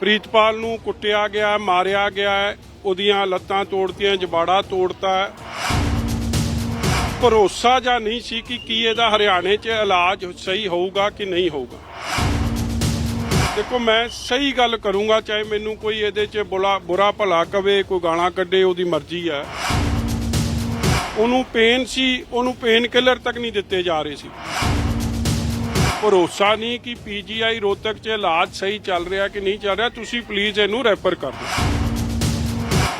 ਪ੍ਰੀਤਪਾਲ ਨੂੰ ਕੁੱਟਿਆ ਗਿਆ, ਮਾਰਿਆ ਗਿਆ, ਉਹਦੀਆਂ ਲੱਤਾਂ ਤੋੜਤੀਆਂ, ਜਬਾੜਾ ਤੋੜਤਾ। ਭਰੋਸਾ ਜਾਂ ਨਹੀਂ ਸੀ ਕਿ ਕੀ ਇਹਦਾ ਹਰਿਆਣੇ 'ਚ ਇਲਾਜ ਸਹੀ ਹੋਊਗਾ ਕਿ ਨਹੀਂ ਹੋਊਗਾ? ਦੇਖੋ, ਮੈਂ ਸਹੀ ਗੱਲ ਕਰੂੰਗਾ, ਚਾਹੇ ਮੈਨੂੰ ਕੋਈ ਇਹਦੇ 'ਚ ਬੁਲਾ, ਬੁਰਾ ਭਲਾ ਕਵੇ, ਕੋਈ ਗਾਣਾ ਕੱਢੇ, ਉਹਦੀ ਮਰਜ਼ੀ ਹੈ ਉਹਨੂੰ ਪੇਨ ਸੀ, ਉਹਨੂੰ ਪੇਨ ਕਿਲਰ ਤੱਕ ਨਹੀਂ ਦਿੱਤੇ ਜਾ ਰਹੇ ਸੀ। ਭਰੋਸਾ ਨਹੀਂ ਕਿ ਪੀਜੀਆਈ ਰੋਹਤਕ 'ਚ ਇਲਾਜ ਸਹੀ ਚੱਲ ਰਿਹਾ ਕਿ ਨਹੀਂ ਚੱਲ ਰਿਹਾ, ਤੁਸੀਂ ਪਲੀਜ਼ ਇਹਨੂੰ ਰੈਫਰ ਕਰ ਦਿਓ।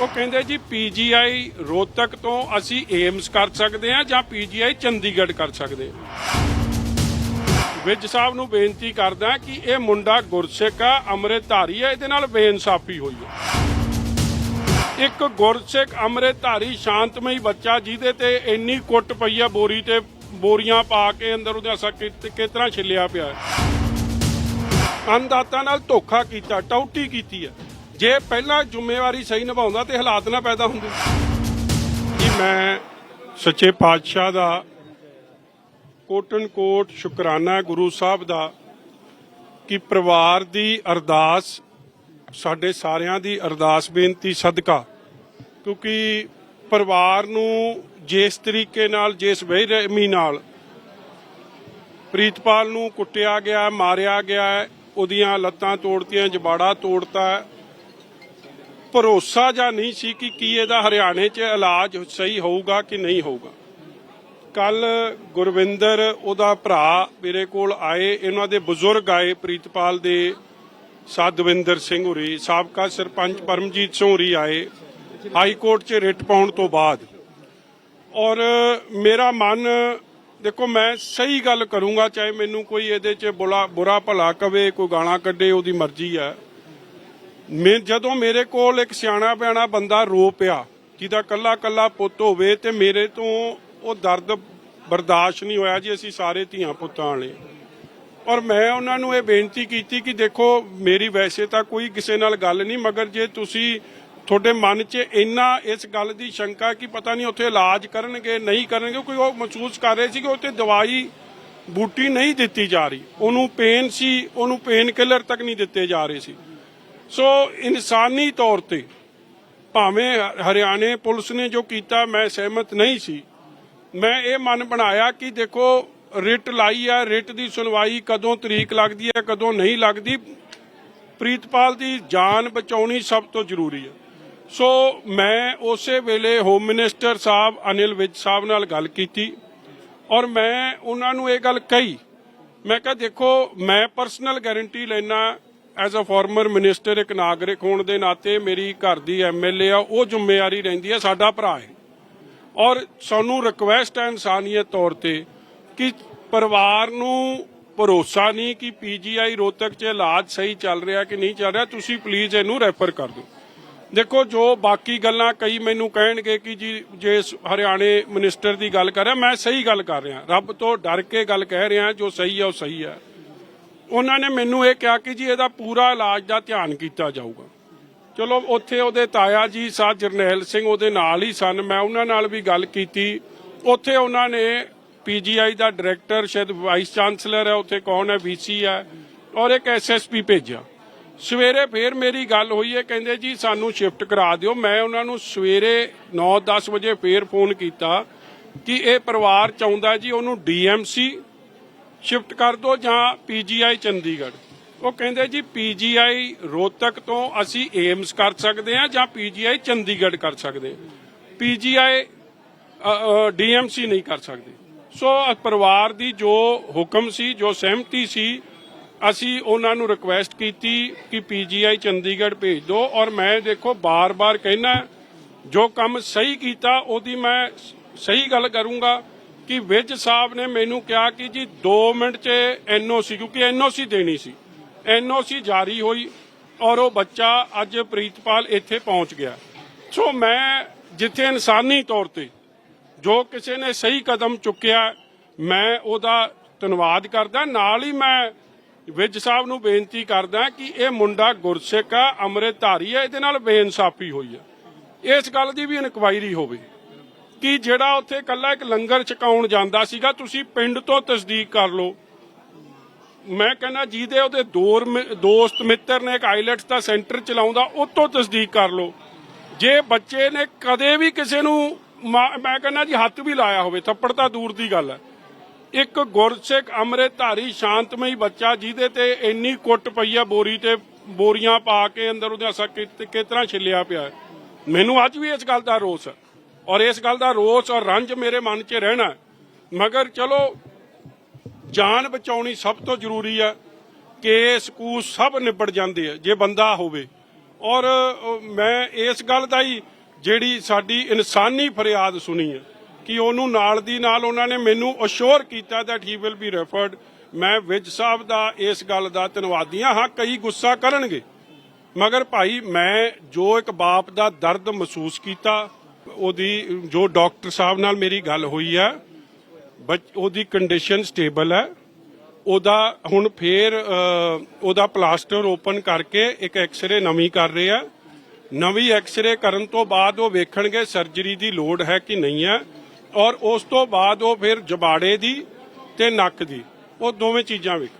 ਉਹ ਕਹਿੰਦੇ ਜੀ, ਪੀਜੀਆਈ ਰੋਹਤਕ ਤੋਂ ਅਸੀਂ ਏਮਸ ਕਰ ਸਕਦੇ ਹਾਂ ਜਾਂ ਪੀਜੀਆਈ ਚੰਡੀਗੜ੍ਹ ਕਰ ਸਕਦੇ ਹਾਂ। ਵਿਜ ਸਾਹਿਬ ਨੂੰ ਬੇਨਤੀ ਕਰਦਾ ਕਿ ਇਹ ਮੁੰਡਾ ਗੁਰਸਿੱਖ ਆ, ਅੰਮ੍ਰਿਤਧਾਰੀ ਆ, ਇਹਦੇ ਨਾਲ ਬੇਇਨਸਾਫੀ ਹੋਈ ਹੈ ਇੱਕ ਗੁਰਸਿੱਖ ਅੰਮ੍ਰਿਤਧਾਰੀ, ਸ਼ਾਂਤਮਈ ਬੱਚਾ ਜਿਹਦੇ ਤੇ ਇੰਨੀ ਕੁੱਟ ਪਈ ਆ, ਬੋਰੀ ਤੇ ਬੋਰੀਆਂ ਪਾ ਕੇ ਅੰਦਰ ਉਹਦੇ ਅਸਾ ਕਿਤਨਾ ਛਿੱਲਿਆ ਪਿਆ ਹੈ। ਅੰਦਾਤਾ ਨਾਲ ਧੋਖਾ ਕੀਤਾ, ਟੌਟੀ ਕੀਤੀ ਹੈ। ਜੇ ਪਹਿਲਾਂ ਜ਼ਿੰਮੇਵਾਰੀ ਸਹੀ ਨਿਭਾਉਂਦਾ ਤੇ ਹਾਲਾਤ ਨਾ ਪੈਦਾ ਹੁੰਦੇ। ਜੀ, ਮੈਂ ਸੱਚੇ ਪਾਤਸ਼ਾਹ ਦਾ ਕੋਟਨ ਕੋਟ ਸ਼ੁਕਰਾਨਾ ਗੁਰੂ ਸਾਹਿਬ ਦਾ ਕਿ ਪਰਿਵਾਰ ਦੀ ਅਰਦਾਸ, ਸਾਡੇ ਸਾਰਿਆਂ ਦੀ ਅਰਦਾਸ ਬੇਨਤੀ ਸਦਕਾ। ਕਿਉਂਕਿ ਪਰਿਵਾਰ ਨੂੰ ਜਿਸ ਤਰੀਕੇ ਨਾਲ, ਜਿਸ ਬੇਰਹਿਮੀ ਨਾਲ ਪ੍ਰੀਤਪਾਲ ਨੂੰ ਕੁੱਟਿਆ ਗਿਆ, ਮਾਰਿਆ ਗਿਆ, ਉਹਦੀਆਂ ਲੱਤਾਂ ਤੋੜਤੀਆਂ, ਜਬਾੜਾ ਤੋੜਤਾ, ਭਰੋਸਾ ਜਾਂ ਨਹੀਂ ਸੀ ਕਿ ਕੀ ਇਹਦਾ ਹਰਿਆਣੇ 'ਚ ਇਲਾਜ ਸਹੀ ਹੋਊਗਾ ਕਿ ਨਹੀਂ ਹੋਊਗਾ। ਕੱਲ ਗੁਰਵਿੰਦਰ, ਉਹਦਾ ਭਰਾ ਮੇਰੇ ਕੋਲ ਆਏ, ਇਹਨਾਂ ਦੇ ਬਜ਼ੁਰਗ ਆਏ ਪ੍ਰੀਤਪਾਲ ਦੇ, ਸਾਧਵਿੰਦਰ ਸਿੰਘ ਹੋਰੀ, ਸਾਬਕਾ ਸਰਪੰਚ ਪਰਮਜੀਤ ਸਿੰਘ ਹੋਰੀ ਆਏ, ਹਾਈ ਕੋਰਟ 'ਚ ਰਿਟ ਪਾਉਣ ਤੋਂ ਬਾਅਦ। ਔਰ ਮੇਰਾ ਮਨ, ਦੇਖੋ ਮੈਂ ਸਹੀ ਗੱਲ ਕਰੂੰਗਾ, ਚਾਹੇ ਮੈਨੂੰ ਕੋਈ ਇਹਦੇ 'ਚ ਬੁਲਾ, ਬੁਰਾ ਭਲਾ ਕਵੇ, ਕੋਈ ਗਾਣਾ ਕੱਢੇ, ਉਹਦੀ ਮਰਜ਼ੀ ਹੈ ਮੈਂ, ਜਦੋਂ ਮੇਰੇ ਕੋਲ ਇੱਕ ਸਿਆਣਾ ਬਿਆਣਾ ਬੰਦਾ ਰੋ ਪਿਆ, ਜਿਹਦਾ ਕੱਲਾ ਕੱਲਾ ਪੁੱਤ ਹੋਵੇ, ਤੇ ਮੇਰੇ ਤੋਂ ਉਹ ਦਰਦ ਬਰਦਾਸ਼ਤ ਨਹੀਂ ਹੋਇਆ ਜੀ, ਅਸੀਂ ਸਾਰੇ ਧੀਆਂ ਪੁੱਤਾਂ ਵਾਲੇ। ਔਰ ਮੈਂ ਉਹਨਾਂ ਨੂੰ ਇਹ ਬੇਨਤੀ ਕੀਤੀ ਕਿ ਦੇਖੋ, ਮੇਰੀ ਵੈਸੇ ਤਾਂ ਕੋਈ ਕਿਸੇ ਨਾਲ ਗੱਲ ਨਹੀਂ, ਮਗਰ ਜੇ ਤੁਸੀਂ ਤੁਹਾਡੇ ਮਨ 'ਚ ਇੰਨਾ ਇਸ ਗੱਲ ਦੀ ਸ਼ੰਕਾ ਕਿ ਪਤਾ ਨਹੀਂ ਉੱਥੇ ਇਲਾਜ ਕਰਨਗੇ, ਨਹੀਂ ਕਰਨਗੇ, ਕੋਈ ਉਹ ਮਹਿਸੂਸ ਕਰ ਰਹੇ ਸੀ ਕਿ ਉੱਥੇ ਦਵਾਈ, ਬੂਟੀ ਨਹੀਂ ਦਿੱਤੀ ਜਾ ਰਹੀ। ਉਹਨੂੰ ਪੇਨ ਸੀ, ਉਹਨੂੰ ਪੇਨ ਕਿਲਰ ਤੱਕ ਨਹੀਂ ਦਿੱਤੇ ਜਾ ਰਹੇ ਸੀ। ਸੋ ਇਨਸਾਨੀ ਤੌਰ ਤੇ, ਭਾਵੇਂ ਹਰਿਆਣੇ ਪੁਲਿਸ ਨੇ ਜੋ ਕੀਤਾ, ਮੈਂ ਸਹਿਮਤ ਨਹੀਂ ਸੀ। ਮੈਂ ਇਹ ਮਨ ਬਣਾਇਆ ਕਿ ਦੇਖੋ, ਰਿਟ ਲਾਈ ਆ, ਰਿਟ ਦੀ ਸੁਣਵਾਈ ਕਦੋਂ ਤਰੀਕ ਲੱਗਦੀ ਹੈ, ਕਦੋਂ ਨਹੀਂ ਲੱਗਦੀ, ਪ੍ਰੀਤਪਾਲ ਦੀ ਜਾਨ ਬਚਾਉਣੀ ਸਭ ਤੋਂ ਜ਼ਰੂਰੀ ਹੈ। ਸੋ ਮੈਂ ਉਸੇ ਵੇਲੇ ਹੋਮ ਮਿਨਿਸਟਰ ਸਾਹਿਬ ਅਨਿਲ ਵਿਜ ਸਾਹਿਬ ਨਾਲ ਗੱਲ ਕੀਤੀ ਔਰ ਮੈਂ ਉਹਨਾਂ ਨੂੰ ਇਹ ਗੱਲ ਕਹੀ। ਮੈਂ ਕਿਹਾ, ਦੇਖੋ, ਮੈਂ ਪਰਸਨਲ ਗਾਰੰਟੀ ਲੈਣਾ ਐਜ਼ ਅ ਫਾਰਮਰ ਮਿਨਿਸਟਰ ਇੱਕ ਨਾਗਰਿਕ ਹੋਣ ਦੇ ਨਾਤੇ ਮੇਰੀ ਘਰ ਦੀ ਐਮਐਲਏ ਆ, ਉਹ ਜ਼ਿੰਮੇਵਾਰੀ ਰਹਿੰਦੀ ਹੈ ਸਾਡਾ ਭਰਾ ਹੈ। ਔਰ ਸਾਨੂੰ ਰਿਕਵੈਸਟ ਹੈ ਇਨਸਾਨੀਅਤ ਤੌਰ ਤੇ ਕਿ ਪਰਿਵਾਰ ਨੂੰ ਭਰੋਸਾ ਨਹੀਂ ਕਿ ਪੀਜੀਆਈ ਰੋਹਤਕ 'ਚ ਇਲਾਜ ਸਹੀ ਚੱਲ ਰਿਹਾ ਕਿ ਨਹੀਂ ਚੱਲ ਰਿਹਾ, ਤੁਸੀਂ ਪਲੀਜ਼ ਇਹਨੂੰ ਰੈਫਰ ਕਰ ਦਿਓ। ਦੇਖੋ, ਜੋ ਬਾਕੀ ਗੱਲਾਂ ਕਈ ਮੈਨੂੰ ਕਹਿਣਗੇ ਕਿ ਜੀ, ਜੇ ਸ- ਹਰਿਆਣੇ ਮਿਨਿਸਟਰ ਦੀ ਗੱਲ ਕਰ ਰਿਹਾ, ਮੈਂ ਸਹੀ ਗੱਲ ਕਰ ਰਿਹਾ। ਰੱਬ ਤੋਂ ਡਰ ਕੇ ਗੱਲ ਕਹਿ ਰਿਹਾ, ਜੋ ਸਹੀ ਹੈ ਉਹ ਸਹੀ ਹੈ ਉਹਨਾਂ ਨੇ ਮੈਨੂੰ ਇਹ ਕਿਹਾ ਕਿ ਜੀ, ਇਹਦਾ ਪੂਰਾ ਇਲਾਜ ਦਾ ਧਿਆਨ ਕੀਤਾ ਜਾਊਗਾ। ਚਲੋ, ਉੱਥੇ ਉਹਦੇ ਤਾਇਆ ਜੀ ਸਾਹ ਜਰਨੈਲ ਸਿੰਘ, ਉਹਦੇ ਨਾਲ ਹੀ ਸਨ। ਮੈਂ ਉਹਨਾਂ ਨਾਲ ਵੀ ਗੱਲ ਕੀਤੀ। ਉੱਥੇ ਉਹਨਾਂ ਨੇ ਪੀਜੀਆਈ ਦਾ ਡਾਇਰੈਕਟਰ, ਸ਼ਾਇਦ ਵਾਈਸ ਚਾਂਸਲਰ ਹੈ, ਉੱਥੇ ਕੌਣ ਹੈ ਵੀਸੀ ਹੈ, ਔਰ ਇੱਕ ਐਸਐਸਪੀ ਭੇਜਿਆ। ਸਵੇਰੇ ਫੇਰ ਮੇਰੀ ਗੱਲ ਹੋਈ ਹੈ, ਕਹਿੰਦੇ ਜੀ ਸਾਨੂੰ ਸ਼ਿਫਟ ਕਰਾ ਦਿਓ। ਮੈਂ ਉਹਨਾਂ ਨੂੰ ਸਵੇਰੇ 9-10 ਵਜੇ ਫੇਰ ਫੋਨ ਕੀਤਾ ਕਿ ਇਹ ਪਰਿਵਾਰ ਚਾਹੁੰਦਾ ਜੀ ਉਹਨੂੰ ਡੀਐਮਸੀ ਸ਼ਿਫਟ ਕਰ ਦਿਓ ਜਾਂ ਪੀਜੀਆਈ ਚੰਡੀਗੜ੍ਹ। ਉਹ ਕਹਿੰਦੇ ਜੀ ਪੀਜੀਆਈ ਰੋਹਤਕ ਤੋਂ ਅਸੀਂ ਏਮਸ ਕਰ ਸਕਦੇ ਹਾਂ ਜਾਂ ਪੀਜੀਆਈ ਚੰਡੀਗੜ੍ਹ ਕਰ ਸਕਦੇ ਪੀਜੀਆਈ ਡੀਐਮਸੀ ਨਹੀਂ ਕਰ ਸਕਦੇ। ਸੋ ਪਰਿਵਾਰ ਦੀ ਜੋ ਹੁਕਮ ਸੀ, ਜੋ ਸਹਿਮਤੀ ਸੀ ਅਸੀਂ ਉਹਨਾਂ ਨੂੰ ਰਿਕੁਐਸਟ ਕੀਤੀ ਕਿ ਪੀਜੀਆਈ ਚੰਡੀਗੜ੍ਹ ਭੇਜ ਦਿਓ ਔਰ ਮੈਂ ਦੇਖੋ ਬਾਰ-ਬਾਰ ਕਹਿਣਾ ਜੋ ਕੰਮ ਸਹੀ ਕੀਤਾ ਉਹਦੀ ਮੈਂ ਸਹੀ ਗੱਲ ਕਰੂੰਗਾ ਕਿ ਵਿਜ ਸਾਹਿਬ ਨੇ ਮੈਨੂੰ ਕਿਹਾ ਕਿ ਜੀ 2 ਮਿੰਟ 'ਚ ਐਨਓਸੀ ਕਿਉਂਕਿ ਐਨਓਸੀ ਦੇਣੀ ਸੀ। ਐਨਓਸੀ ਜਾਰੀ ਹੋਈ ਔਰ ਉਹ ਬੱਚਾ ਅੱਜ ਪ੍ਰੀਤਪਾਲ ਇੱਥੇ ਪਹੁੰਚ ਗਿਆ। ਸੋ ਮੈਂ ਜਿੱਥੇ ਇਨਸਾਨੀ ਤੌਰ ਤੇ ਜੋ ਕਿਸੇ ਨੇ ਸਹੀ ਕਦਮ ਚੁੱਕਿਆ, ਮੈਂ ਉਹਦਾ ਧੰਨਵਾਦ ਕਰਦਾ। ਨਾਲ ਹੀ ਮੈਂ ਵਿਜ ਸਾਹਿਬ ਨੂੰ ਬੇਨਤੀ ਕਰਦਾ ਕਿ ਇਹ ਮੁੰਡਾ ਗੁਰਸਿੱਖ ਆ, ਅੰਮ੍ਰਿਤਧਾਰੀ ਹੈ ਇਹਦੇ ਨਾਲ ਬੇਇਨਸਾਫੀ ਹੋਈ ਹੈ ਇਸ ਗੱਲ ਦੀ ਵੀ ਇਨਕੁਆਇਰੀ ਹੋਵੇ ਕਿ ਜਿਹੜਾ ਉੱਥੇ ਕੱਲਾ ਇੱਕ ਲੰਗਰ ਛਕਾਉਣ ਜਾਂਦਾ ਸੀਗਾ, ਤੁਸੀਂ ਪਿੰਡ ਤੋਂ ਤਸਦੀਕ ਕਰ ਲਓ। ਮੈਂ ਕਹਿੰਦਾ ਜਿਹਦੇ ਉਹਦੇ ਦੋਰ ਦੋਸਤ ਮਿੱਤਰ ਨੇ ਇੱਕ ਆਈਲੈਟਸ ਦਾ ਸੈਂਟਰ ਚਲਾਉਂਦਾ ਉਹ ਤਸਦੀਕ ਕਰ ਲਓ। ਜੇ ਬੱਚੇ ਨੇ ਕਦੇ ਵੀ ਕਿਸੇ ਨੂੰ ਮਾ- ਮੈਂ ਕਹਿੰਦਾ ਜੀ ਹੱਥ ਵੀ ਲਾਇਆ ਹੋਵੇ, ਥੱਪੜ ਤਾਂ ਦੂਰ ਦੀ ਗੱਲ ਹੈ ਇੱਕ ਗੁਰਸਿੱਖ ਅੰਮ੍ਰਿਤਧਾਰੀ ਸ਼ਾਂਤਮਈ ਬੱਚਾ ਜਿਹਦੇ ਤੇ ਇੰਨੀ ਕੁੱਟ ਪਈ ਆ ਬੋਰੀ ਤੇ ਬੋਰੀਆਂ ਪਾ ਕੇ ਅੰਦਰ ਉਹਦੇ ਅਸਾ ਕਿਸ ਤਰ੍ਹਾਂ ਛਿੱਲਿਆ ਪਿਆ ਮੈਨੂੰ ਅੱਜ ਵੀ ਇਸ ਗੱਲ ਦਾ ਰੋਸ ਹੈ ਔਰ ਇਸ ਗੱਲ ਦਾ ਰੋਸ ਔਰ ਰੰਜ ਮੇਰੇ ਮਨ 'ਚ ਰਹਿਣਾ ਮਗਰ ਚਲੋ, ਜਾਨ ਬਚਾਉਣੀ ਸਭ ਤੋਂ ਜ਼ਰੂਰੀ ਹੈ ਕੇਸ ਕੂਸ ਸਭ ਨਿਬੜ ਜਾਂਦੇ ਆ, ਜੇ ਬੰਦਾ ਹੋਵੇ। ਔਰ ਮੈਂ ਇਸ ਗੱਲ ਦਾ ਹੀ ਜਿਹੜੀ ਸਾਡੀ ਇਨਸਾਨੀ ਫਰਿਆਦ ਸੁਣੀ ਹੈ। ਕਿ ਉਹਨੂੰ ਨਾਲ ਦੀ ਨਾਲ ਉਹਨਾਂ ਨੇ ਮੈਨੂੰ ਅਸ਼ੋਰ ਕੀਤਾ that he will be referred ਮੈਂ ਵਿਜ ਸਾਹਿਬ ਦਾ ਇਸ ਗੱਲ ਦਾ ਧੰਨਵਾਦੀ ਹਾਂ। ਹਾਂ, ਕਈ ਗੁੱਸਾ ਕਰਨਗੇ। ਮਗਰ ਭਾਈ, ਮੈਂ ਜੋ ਇੱਕ ਬਾਪ ਦਾ ਦਰਦ ਮਹਿਸੂਸ ਕੀਤਾ, ਉਹਦੀ, ਜੋ ਡਾਕਟਰ ਸਾਹਿਬ ਨਾਲ ਮੇਰੀ ਗੱਲ ਹੋਈ ਹੈ, ਬੱਚ- ਉਹਦੀ ਕੰਡੀਸ਼ਨ ਸਟੇਬਲ ਹੈ। ਉਹਦਾ ਹੁਣ ਫੇਰ ਉਹਦਾ ਪਲਾਸਟਰ ਓਪਨ ਕਰਕੇ ਇੱਕ ਐਕਸ-ਰੇ ਨਵੀਂ ਕਰ ਰਹੇ ਆ। ਨਵੀਂ ਐਕਸ-ਰੇ ਕਰਨ ਤੋਂ ਬਾਅਦ ਉਹ ਵੇਖਣਗੇ ਸਰਜਰੀ ਦੀ ਲੋੜ ਹੈ ਕਿ ਨਹੀਂ ਹੈ। ਔਰ ਉਸ ਤੋਂ ਬਾਅਦ ਉਹ ਫਿਰ ਜਬਾੜੇ ਦੀ ਤੇ ਨੱਕ ਦੀ, ਉਹ ਦੋਵੇਂ ਚੀਜ਼ਾਂ ਵੇਖ